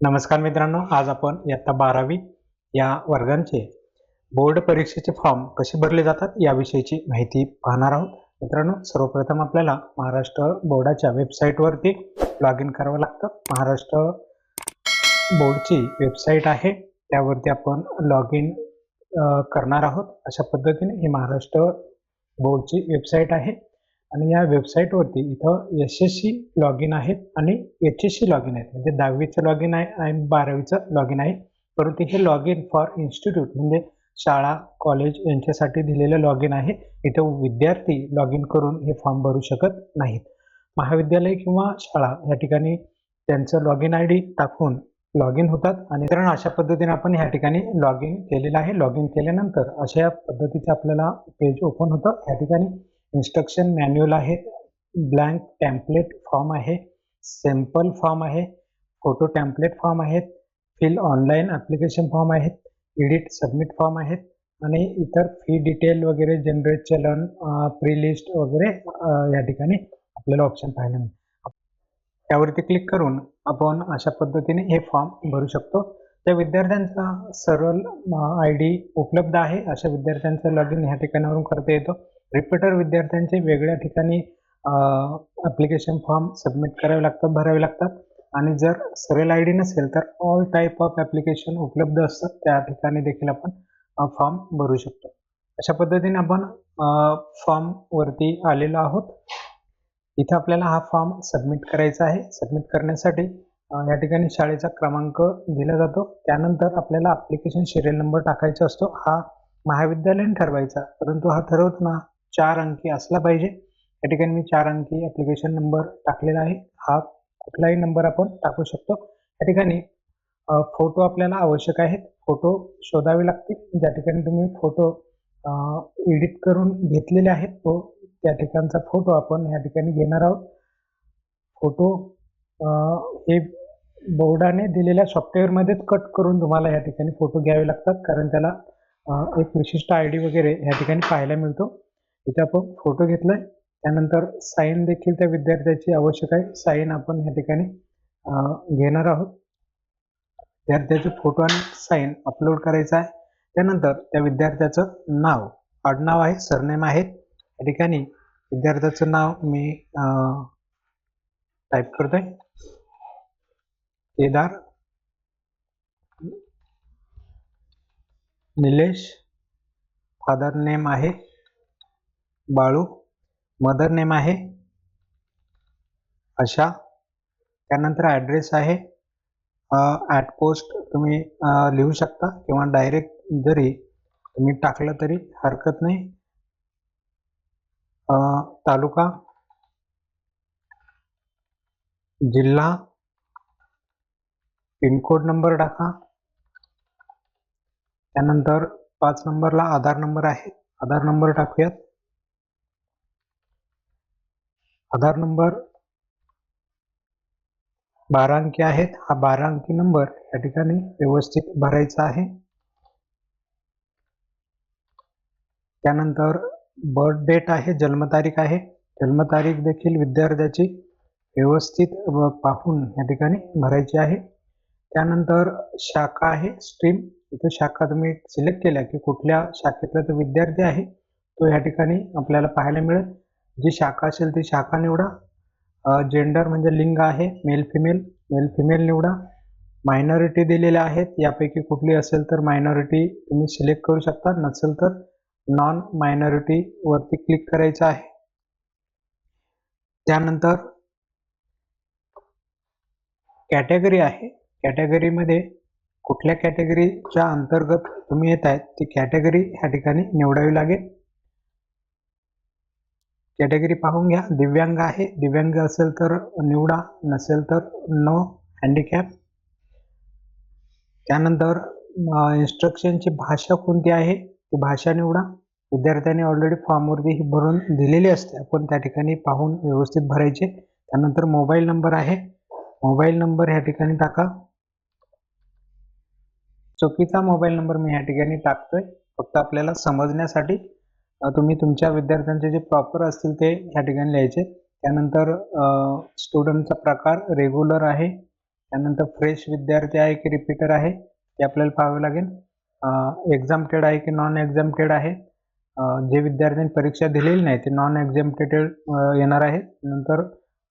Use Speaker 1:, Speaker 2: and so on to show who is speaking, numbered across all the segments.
Speaker 1: नमस्कार मित्रांनो आज आपण इयत्ता बारावी या वर्गांचे बोर्ड परीक्षेचे फॉर्म कसे भरले जातात याविषयीची माहिती पाहणार आहोत. मित्रांनो सर्वप्रथम आपल्याला महाराष्ट्र बोर्डाच्या वेबसाईटवरती लॉग इन करावं लागतं. महाराष्ट्र बोर्डची वेबसाईट आहे त्यावरती आपण लॉग इन करणार आहोत. अशा पद्धतीने ही महाराष्ट्र बोर्डची वेबसाईट आहे. आणि या वेबसाईटवरती इथं S S C log in आहेत आणि H S C log in आहेत. म्हणजे दहावीचं लॉग इन आहे आणि बारावीचं लॉग इन आहे. परंतु हे लॉग इन फॉर इन्स्टिट्यूट म्हणजे शाळा कॉलेज यांच्यासाठी दिलेलं लॉग इन आहे. इथं विद्यार्थी लॉग इन करून हे फॉर्म भरू शकत नाहीत. महाविद्यालय किंवा शाळा या ठिकाणी त्यांचं लॉग इन आय डी टाकून लॉग इन होतात. आणि कारण अशा पद्धतीने आपण ह्या ठिकाणी लॉग इन केलेलं आहे. लॉग इन केल्यानंतर अशा पद्धतीचं आपल्याला पेज ओपन होतं. या ठिकाणी इन्स्ट्रक्शन मॅन्युअल आहे ब्लँक टॅम्पलेट फॉर्म आहे सॅम्पल फॉर्म आहे फोटो टॅम्पलेट फॉर्म आहेत फिल ऑनलाईन ॲप्लिकेशन फॉर्म आहेत एडिट सबमिट फॉर्म आहेत आणि इतर फी डिटेल वगैरे जनरेट चलन प्री लिस्ट वगैरे या ठिकाणी आपल्याला ऑप्शन पाहायला मिळेल. त्यावरती क्लिक करून आपण अशा पद्धतीने हे फॉर्म भरू शकतो. त्या विद्यार्थ्यांचा सरळ आय डी उपलब्ध आहे अशा विद्यार्थ्यांचं लॉग इन ह्या ठिकाणावरून करता येतो. रिपीटर विद्यार्थ्यांचे वेगळ्या ठिकाणी ॲप्लिकेशन फॉर्म सबमिट करावे लागतात भरावे लागतात. आणि जर सरळ आय डी नसेल तर ऑल टाईप ऑफ ॲप्लिकेशन उपलब्ध असतात. त्या ठिकाणी देखील आपण फॉर्म भरू शकतो. अशा पद्धतीने आपण फॉर्मवरती आलेलो आहोत. इथे आपल्याला हा फॉर्म सबमिट करायचा आहे. सबमिट करण्यासाठी या ठिकाणी शाळेचा क्रमांक दिला जातो. त्यानंतर आपल्याला ॲप्लिकेशन सिरियल नंबर टाकायचा असतो. हा महाविद्यालयाने ठरवायचा परंतु हा ठरवताना चार अंकी असला पाहिजे. या ठिकाणी मी चार अंकी ॲप्लिकेशन नंबर टाकलेला आहे. हा कुठलाही नंबर आपण टाकू शकतो. या ठिकाणी फोटो आपल्याला आवश्यक आहेत. फोटो शोधावे लागतील. ज्या ठिकाणी तुम्ही फोटो एडिट करून घेतलेले आहेत तो त्या ठिकाणचा फोटो आपण या ठिकाणी घेणार आहोत. फोटो हे बोर्डाने दिलेल्या सॉफ्टवेअरमध्येच कट करून तुम्हाला या ठिकाणी फोटो घ्यावे लागतात. कारण त्याला एक विशिष्ट आय डी वगैरे या ठिकाणी पाहायला मिळतो. इथे आपण फोटो घेतलाय. त्यानंतर साईन देखील त्या विद्यार्थ्याची आवश्यक आहे. साईन आपण या ठिकाणी घेणार आहोत. विद्यार्थ्याचे फोटो आणि साईन अपलोड करायचा आहे. त्यानंतर त्या विद्यार्थ्याचं नाव. आडनाव आहे सरनेम आहे. या ठिकाणी विद्यार्थ्याचं नाव मी टाईप करतोय. केदार निलेश. फादर नेम आहे. बाळू मदर नेम आहे आशा. त्यानंतर ॲड्रेस आहे. ॲट पोस्ट तुम्ही लिहू शकता किंवा डायरेक्ट जरी तुम्ही टाकलं तरी हरकत नाही. तालुका जिल्हा पिनकोड नंबर टाका. त्यानंतर पाच नंबरला आधार नंबर आहे. आधार नंबर टाकूयात. आधार नंबर बारा अंकी आहेत. हा बारा अंकी नंबर या ठिकाणी व्यवस्थित भरायचा आहे. त्यानंतर बर्थ डेट आहे जन्मतारीख आहे. जन्मतारीख देखील विद्यार्थ्याची व्यवस्थित पाहून या ठिकाणी भरायची आहे. त्यानंतर शाखा आहे स्ट्रीम इथं शाखा तुम्ही सिलेक्ट केल्या की कुठल्या शाखेतला तो विद्यार्थी आहे तो या ठिकाणी आपल्याला पाहायला मिळेल. जी शाखा असेल ती शाखा निवडा. जेंडर म्हणजे लिंग आहे मेल फिमेल मेल फिमेल निवडा. मायनॉरिटी दिलेल्या आहेत यापैकी कुठली असेल तर मायनॉरिटी तुम्ही सिलेक्ट करू शकता नसेल तर नॉन मायनॉरिटी वरती क्लिक करायचं आहे. त्यानंतर कॅटेगरी आहे. कॅटेगरीमध्ये कुठल्या कॅटेगरीच्या अंतर्गत तुम्ही येत आहेत ती कॅटेगरी ह्या ठिकाणी निवडावी लागेल. कॅटेगरी पाहून घ्या. दिव्यांग आहे. दिव्यांग असेल तर निवडा नसेल तर नो हँडिकॅप त्यानंतर इन्स्ट्रक्शनची भाषा कोणती आहे? ती भाषा निवडा. विद्यार्थ्यांनी ऑलरेडी फॉर्मवरती ही भरून दिलेली असते. आपण त्या ठिकाणी पाहून व्यवस्थित भरायचे. त्यानंतर मोबाईल नंबर आहे. मोबाईल नंबर ह्या ठिकाणी टाका. चुकीचा मोबाईल नंबर मी ह्या ठिकाणी टाकतोय. फक्त आपल्याला समजण्यासाठी तुम्ही तुमच्या विद्यार्थ्यांचे जे प्रॉपर असतील ते ह्या ठिकाणी लिहायचे. त्यानंतर स्टुडंटचा प्रकार रेग्युलर आहे. त्यानंतर फ्रेश विद्यार्थी आहे की रिपीटर आहे ते आपल्याला पाहावे लागेल. एक्झामटेड आहे की नॉन एक्झामटेड आहे जे विद्यार्थ्यांनी परीक्षा दिलेली नाही ते नॉन एक्झामटेड येणार आहे. नंतर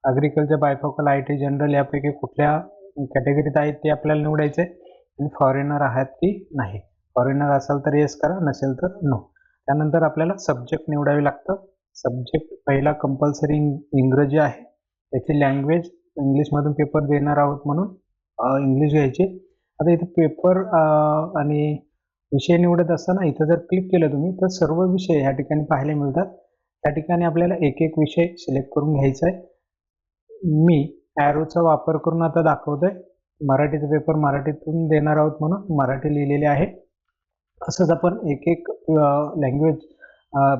Speaker 1: agriculture bifocal I T general यापैकी कुठल्या कॅटेगरीत आहेत ते आपल्याला निवडायचे. आणि फॉरेनर आहात की नाही. फॉरेनर असाल तर येस करा नसेल तर नो त्यानंतर आपल्याला सब्जेक्ट निवडावे लागतं. सब्जेक्ट पहिला कंपल्सरी इंग्रजी आहे. त्याची लँग्वेज इंग्लिशमधून पेपर देणार आहोत म्हणून इंग्लिश घ्यायचे. आता इथे पेपर आणि विषय निवडत असताना इथं जर क्लिक केलं तुम्ही तर सर्व विषय ह्या ठिकाणी पाहायला मिळतात. त्या ठिकाणी आपल्याला एक एक विषय सिलेक्ट करून घ्यायचा आहे. मी ॲरोचा वापर करून आता दाखवतोय. मराठीचा पेपर मराठीतून देणार आहोत म्हणून मराठी लिहिलेले आहे. असंच आपण एक एक लँग्वेज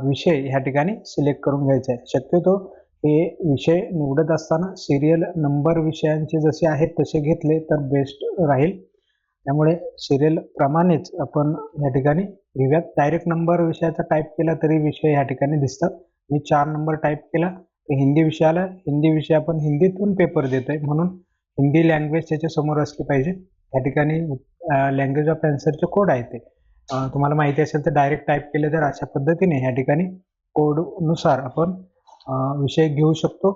Speaker 1: विषय ह्या ठिकाणी सिलेक्ट करून घ्यायचा आहे. शक्यतो हे विषय निवडत असताना सिरियल नंबर विषयांचे जसे आहेत तसे घेतले तर बेस्ट राहील. त्यामुळे सिरियल प्रमाणेच आपण या ठिकाणी घेऊयात डायरेक्ट नंबर विषयाचा टाईप केला तरी विषय या ठिकाणी दिसतात. मी चार नंबर टाईप केला तर हिंदी विषयाला हिंदी विषय आपण हिंदीतून पेपर देतोय. म्हणून हिंदी लँग्वेज त्याच्यासमोर असली पाहिजे. या ठिकाणी लँग्वेज ऑफ आन्सरचे कोड आहे ते. तुम्हाला माहिती असेल तर डायरेक्ट टाईप केले तर अशा पद्धतीने या ठिकाणी कोडनुसार आपण विषय घेऊ शकतो.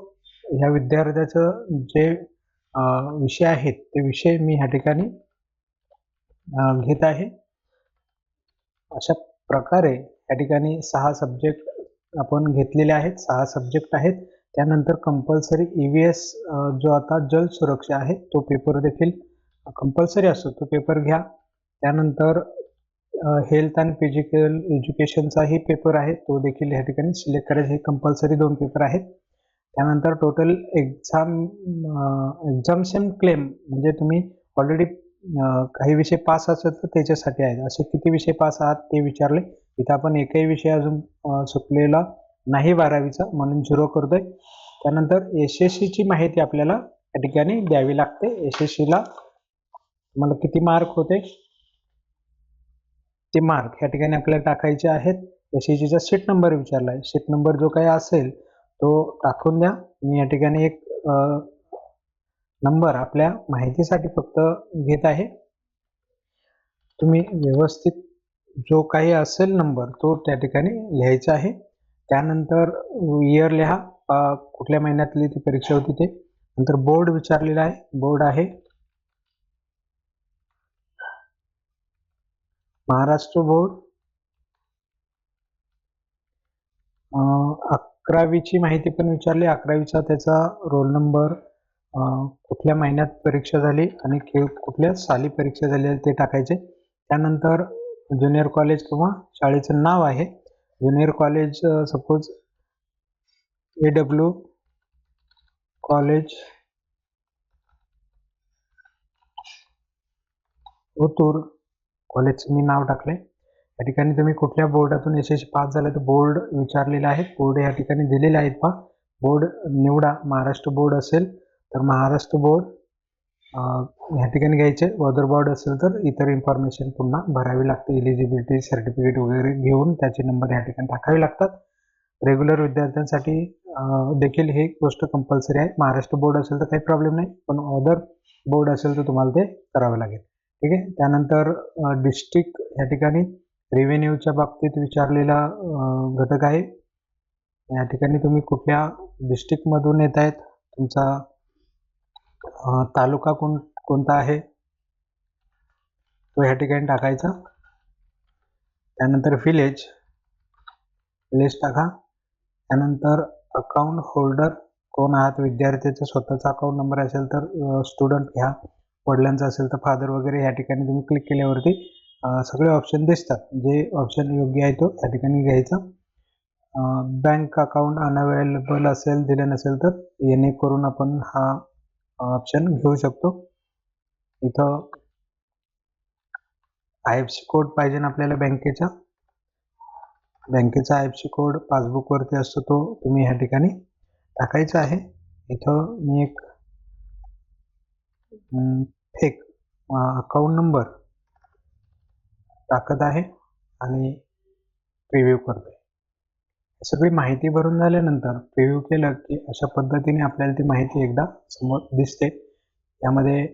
Speaker 1: ह्या विद्यार्थ्याचं जे विषय आहेत ते विषय मी ह्या ठिकाणी घेत आहे. अशा प्रकारे या ठिकाणी सहा सब्जेक्ट आपण घेतलेले आहेत सहा सब्जेक्ट आहेत. त्यानंतर कंपल्सरी ई व्ही एस जो आता जल सुरक्षा आहे तो पेपर देखील कंपल्सरी असतो. तो पेपर घ्या. त्यानंतर हेल्थ अँड फिजिकल एज्युकेशनचाही पेपर आहे. तो देखील या ठिकाणी सिलेक्ट करायचे. हे कंपल्सरी दोन पेपर आहेत. त्यानंतर टोटल एक्झाम एक्झामशन क्लेम म्हणजे तुम्ही ऑलरेडी काही विषय पास असत तर त्याच्यासाठी आहेत. असे किती विषय पास आहात ते विचारले. इथं आपण एकही विषय अजून सुटलेला नाही बारावीचा म्हणून झिरो करतोय. त्यानंतर एस एस सीची माहिती आपल्याला या ठिकाणी द्यावी लागते. एस एस सीला तुम्हाला किती मार्क होते? ते मार्क या ठिकाणी आपल्याला टाकायचे आहेत. एस सीट नंबर विचारला आहे सीट नंबर जो काही असेल तो टाकून द्या. मी या ठिकाणी एक नंबर आपल्या माहितीसाठी फक्त घेत आहे. तुम्ही व्यवस्थित जो काही असेल नंबर तो त्या ठिकाणी लिहायचा आहे. त्यानंतर इयर लिहा. कुठल्या महिन्यातली ती परीक्षा होती ते. नंतर बोर्ड विचारलेला आहे. बोर्ड आहे. महाराष्ट्र बोर्ड अकरावीची माहिती पण विचारली. अकरावीचा त्याचा रोल नंबर कुठल्या महिन्यात परीक्षा झाली आणि कुठल्या साली परीक्षा झाली ते टाकायचे. त्यानंतर ज्युनियर कॉलेज किंवा शाळेचं नाव आहे. Junior college suppose A W college Otur. कॉलेजचं मी नाव टाकले या ठिकाणी तुम्ही कुठल्या बोर्डातून एस एस पास झालं तर बोर्ड विचारलेले आहेत. बोर्ड या ठिकाणी दिलेले आहेत पहा. बोर्ड निवडा. महाराष्ट्र बोर्ड असेल तर महाराष्ट्र बोर्ड. ह्या ठिकाणी घ्यायचे. अदर बोर्ड असेल तर इतर इन्फॉर्मेशन पुन्हा भरावी लागते. इलिजिबिलिटी सर्टिफिकेट वगैरे घेऊन त्याचे नंबर या ठिकाणी टाकावे लागतात. रेग्युलर विद्यार्थ्यांसाठी देखील हे गोष्ट कंपल्सरी आहे. महाराष्ट्र बोर्ड असेल तर काही प्रॉब्लेम नाही. पण अदर बोर्ड असेल तर तुम्हाला ते करावं लागेल. ठीक आहे? त्यानंतर डिस्ट्रिक्ट या ठिकाणी रेव्हेन्यूच्या बाबतीत विचारलेला घटक आहे. या ठिकाणी तुम्ही कुठल्या डिस्ट्रिक्टमधून येत आहेत? तुमचा तालुका कोण कोणता आहे? तो ह्या ठिकाणी टाकायचा. त्यानंतर विलेज विलेज टाका. त्यानंतर अकाउंट होल्डर कोण आहात? विद्यार्थ्याचा स्वतःचा अकाउंट नंबर असेल तर स्टुडंट घ्या. वडिलांचा असेल तर फादर वगैरे या ठिकाणी तुम्ही क्लिक केल्यावरती सगळे ऑप्शन दिसतात. जे ऑप्शन योग्य आहे तो या ठिकाणी घ्यायचा. बँक अकाउंट अनअवेलेबल असेल दिलं नसेल तर येणे करून आपण हा ऑप्शन घेऊ शकतो. इथं आय एफ सी कोड पाहिजे ना आपल्याला बँकेचा? बँकेचा आय एफ सी कोड पासबुकवरती असतो तो तुम्ही ह्या ठिकाणी टाकायचा आहे. इथं मी एक फेक अकाउंट नंबर टाकत आहे आणि प्रिव्ह्यू करतो आहे सगळी माहिती भरून झाल्यानंतर प्रिव्ह्यू केलं की अशा पद्धतीने आपल्याला ती माहिती एकदा समोर दिसते. त्यामध्ये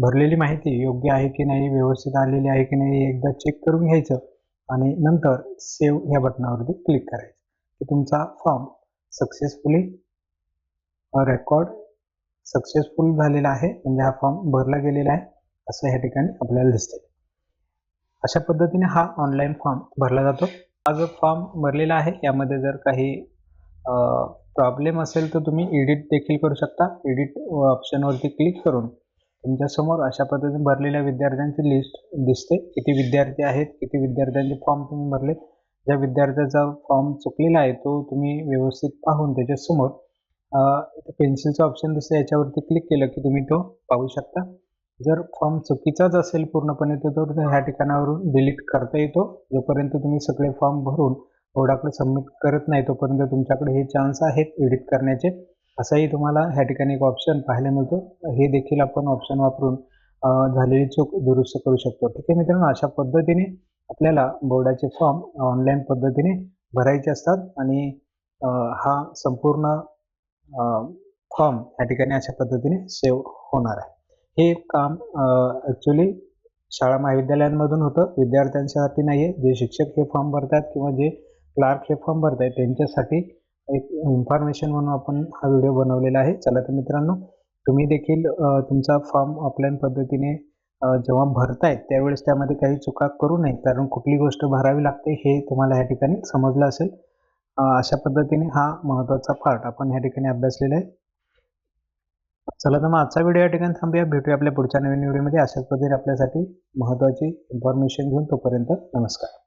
Speaker 1: भरलेली माहिती योग्य आहे की नाही व्यवस्थित आलेली आहे की नाही एकदा चेक करून घ्यायचं आणि नंतर सेव्ह या बटनावरती क्लिक करायचं. की तुमचा फॉर्म सक्सेसफुली रेकॉर्ड सक्सेसफुल झालेला आहे म्हणजे हा फॉर्म भरला गेलेला आहे असं ह्या ठिकाणी आपल्याला दिसते अशा पद्धतीने हा ऑनलाईन फॉर्म भरला जातो. हा जो फॉर्म भरलेला आहे यामध्ये जर काही प्रॉब्लेम असेल तर तुम्ही एडिट देखील करू शकता. एडिट ऑप्शनवरती क्लिक करून तुमच्यासमोर अशा पद्धतीने भरलेल्या विद्यार्थ्यांची लिस्ट दिसते. किती विद्यार्थी आहेत किती विद्यार्थ्यांचे फॉर्म तुम्ही भरले ज्या विद्यार्थ्याचा फॉर्म चुकलेला आहे तो तुम्ही व्यवस्थित पाहून त्याच्यासमोर इथं पेन्सिलचं ऑप्शन दिसतं याच्यावरती क्लिक केलं की तुम्ही तो पाहू शकता. जर फॉर्म चुकीचाच असेल पूर्णपणे तर तो ह्या ठिकाणावरून डिलीट करता येतो. जोपर्यंत तुम्ही सगळे फॉर्म भरून बोर्डाकडे सबमिट करत नाही तोपर्यंत तुमच्याकडे हे चान्स आहेत एडिट करण्याचे. असाही तुम्हाला ह्या ठिकाणी एक ऑप्शन पाहायला मिळतो. हे देखील आपण ऑप्शन वापरून झालेली चूक दुरुस्त करू शकतो. ठीक आहे मित्रांनो अशा पद्धतीने आपल्याला बोर्डाचे फॉर्म ऑनलाईन पद्धतीने भरायचे असतात आणि हा संपूर्ण फॉर्म या ठिकाणी अशा पद्धतीने सेव्ह होणार आहे. हे काम ॲक्च्युली शाळा महाविद्यालयांमधून होतं. विद्यार्थ्यांसाठी नाही आहे जे शिक्षक हे फॉर्म भरतात किंवा जे क्लार्क हे फॉर्म भरतात त्यांच्यासाठी एक इन्फॉर्मेशन म्हणून आपण हा व्हिडिओ बनवलेला आहे. चला तर मित्रांनो तुम्ही देखील तुमचा फॉर्म ऑफलाईन पद्धतीने जेव्हा भरतायत त्यावेळेस त्यामध्ये काही चुका करू नये. कारण कुठली गोष्ट भरावी लागते हे तुम्हाला या ठिकाणी समजलं असेल. अशा पद्धतीने हा महत्त्वाचा पार्ट आपण या ठिकाणी अभ्यासलेला आहे. चला तर मग आजचा व्हिडिओ या ठिकाणी थांबूया. भेटूया आपल्या पुढच्या नवीन व्हिडिओमध्ये अशाच पद्धतीने आपल्यासाठी महत्त्वाची इन्फॉर्मेशन घेऊन तोपर्यंत नमस्कार.